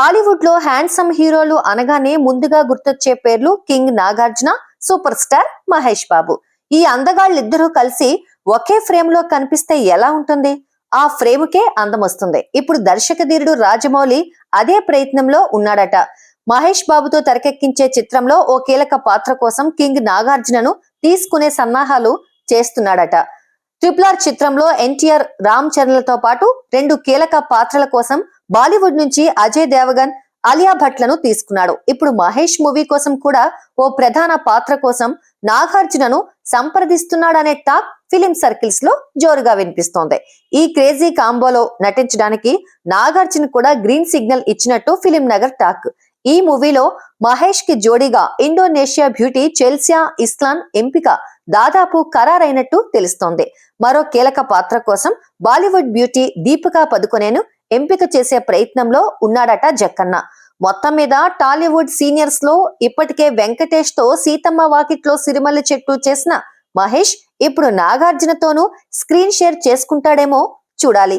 టాలీవుడ్లో హ్యాండ్సమ్ హీరోలు అనగానే ముందుగా గుర్తొచ్చే పేర్లు king Nagarjuna super star Mahesh Babu. ఈ అందగాళ్ళిద్దరూ కలిసి ఒకే ఫ్రేమ్లో కనిపిస్తే ఎలా ఉంటుంది? ఆ ఫ్రేమ్కే అందం వస్తుంది. ఇప్పుడు దర్శక ధీరుడు రాజమౌళి అదే ప్రయత్నంలో ఉన్నాడట. మహేష్ బాబుతో తెరకెక్కించే చిత్రంలో ఓ కీలక పాత్ర కోసం కింగ్ నాగార్జునను తీసుకునే సన్నాహాలు చేస్తున్నాడట. ట్రిపుల్ ఆర్ చిత్రంలో ఎన్టీఆర్ రామ్ చరణ్లతో పాటు రెండు కీలక పాత్రల కోసం బాలీవుడ్ నుంచి అజయ్ దేవగన్ అలియా భట్లను తీసుకున్నాడు. ఇప్పుడు మహేష్ మూవీ కోసం కూడా ఓ ప్రధాన పాత్ర కోసం నాగార్జునను సంప్రదిస్తున్నాడనే టాక్ ఫిలిం సర్కిల్స్లో జోరుగా వినిపిస్తోంది. ఈ క్రేజీ కాంబోలో నటించడానికి నాగార్జున కూడా గ్రీన్ సిగ్నల్ ఇచ్చినట్టు ఫిలిం నగర్ టాక్. ఈ మూవీలో మహేష్కి జోడీగా ఇండోనేషియా బ్యూటీ చెల్సియా ఇస్లాన్ ఎంపిక దాదాపు ఖరారైనట్టు తెలుస్తోంది. మరో కీలక పాత్ర కోసం బాలీవుడ్ బ్యూటీ దీపికా పదుకొనేను ఎంపిక చేసే ప్రయత్నంలో ఉన్నాడట జక్కన్న. మొత్తం మీద టాలీవుడ్ సీనియర్స్లో ఇప్పటికే వెంకటేష్తో సీతమ్మ వాకిట్లో సిరిమల్లి చెట్టు చేసిన మహేష్ ఇప్పుడు నాగార్జునతోనూ స్క్రీన్ షేర్ చేసుకుంటాడేమో చూడాలి.